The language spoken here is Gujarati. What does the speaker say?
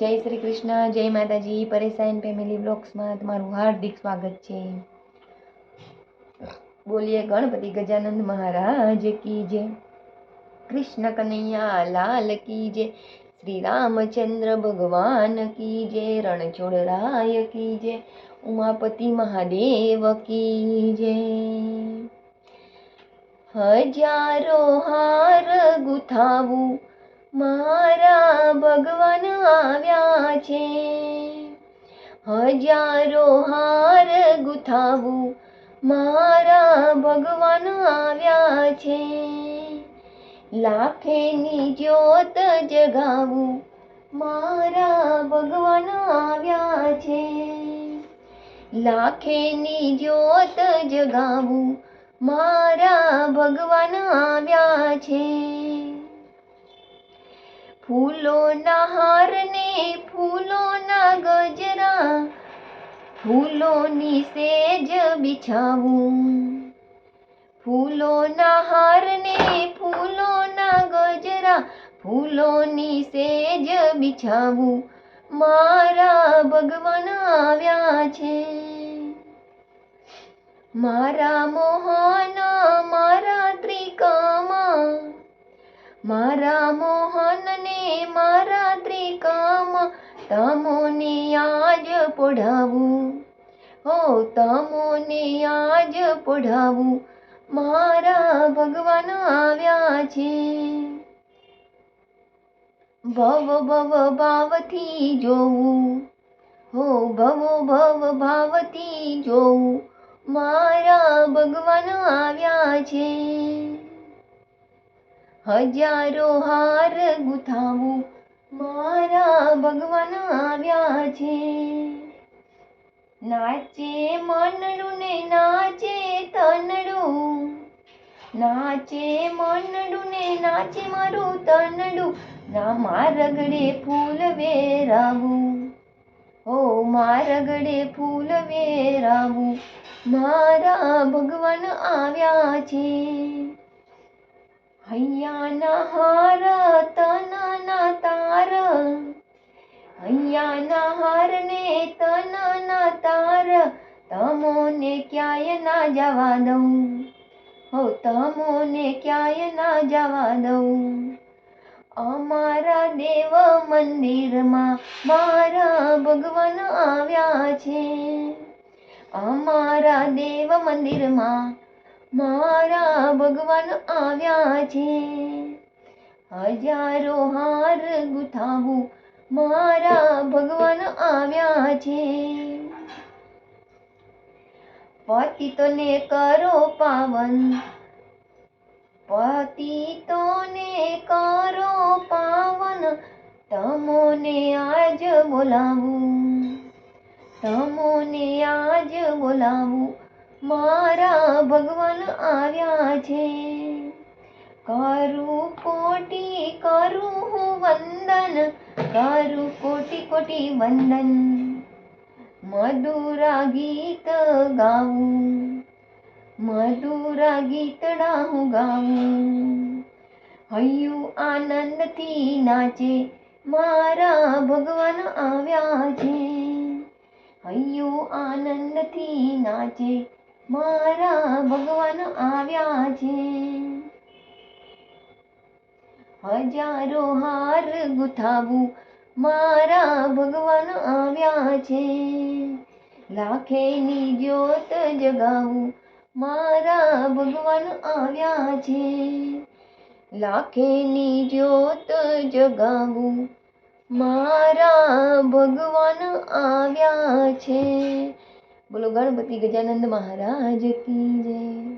જય શ્રી કૃષ્ણ, જય માતાજી. પરેશાન ફેમિલી બ્લોગ્સમાં તમારું હાર્દિક સ્વાગત છે. બોલીએ ગણપતિ ગજાનંદ મહારાજ કી જય. કૃષ્ણ કનૈયા, લાલ કી જય. શ્રી રામચંદ્ર ભગવાન કી જય. રણછોડરાય કી જય. ઉમાપતિ મહાદેવ કી જય. હજારો હાર ગુથાવું મારા ભગવાન આવ્યા છે. હજારો હાર ગુથાવું મારા ભગવાન આવ્યા છે. લાખેની જ્યોત જગાવું મારા ભગવાન આવ્યા છે. લાખેની જ્યોત જગાવું મારા ભગવાન આવ્યા છે. ફૂલોના હારને ફૂલોના ગજરા ફૂલોની સેજ બિછાવું. ફૂલોના હારને ફૂલોના ગજરા ફૂલોની સેજ બિછાવું. મારા ભગવાન આવ્યા છે. મારા મોહન, મારા ત્રિકામાં, મારા મોહનને મારા ત્રિકામ તમોને આજ પઢાવું. હો, તમોને આજ પઢાવું. મારા ભગવાન આવ્યા છે. ભવ ભવ ભાવથી જોવું. હો, ભવો, ભવ ભાવથી જોવું. મારા ભગવાન આવ્યા છે. હજારો હાર ગુથાવું, મારા ભગવાન આવ્યા છે. નાચે મનડું ને નાચે તનડું, નાચે મનડું ને નાચે મારું તનડું, ના મારગડે ફૂલ વેરાવું. ઓ મારગડે ફૂલ વેરાવું, મારા ભગવાન આવ્યા છે. હૈયાના હાર તનના તાર. હૈયાના હારને તનના તાર. તમોને ક્યાંય ના જવા દઉં. હો, તમોને ક્યાંય ના જવા દઉં. અમારા દેવ મંદિરમાં મારા ભગવાન આવ્યા છે. અમારા દેવ મંદિરમાં મારા ભગવાન આવ્યા છે. હજારો હાર ગુથાવું મારા ભગવાન આવ્યા છે. પતિતોને કરો પાવન, પતિતોને કરો પાવન, તમોને આજ બોલાવું, તમોને આજ બોલાવું મારા ભગવાન આવ્યા છે. કરું કોટી, કરું હું વંદન, કરું કોટી કોટી વંદન. મધુરા ગીત ગાવું, મધુરા ગીતડા હું ગાવું. હૈયું આનંદથી નાચે, મારા ભગવાન આવ્યા છે. હૈયું આનંદથી નાચે મારા ભગવાન આવ્યા છે. હજારો હાર ગુથાવું મારા ભગવાન આવ્યા છે. લાખેની જ્યોત જગાવું મારા ભગવાન આવ્યા છે. લાખેની જ્યોત જગાવું મારા ભગવાન આવ્યા છે. બોલો ગણપતિ ગજાનંદ મહારાજ કી જય.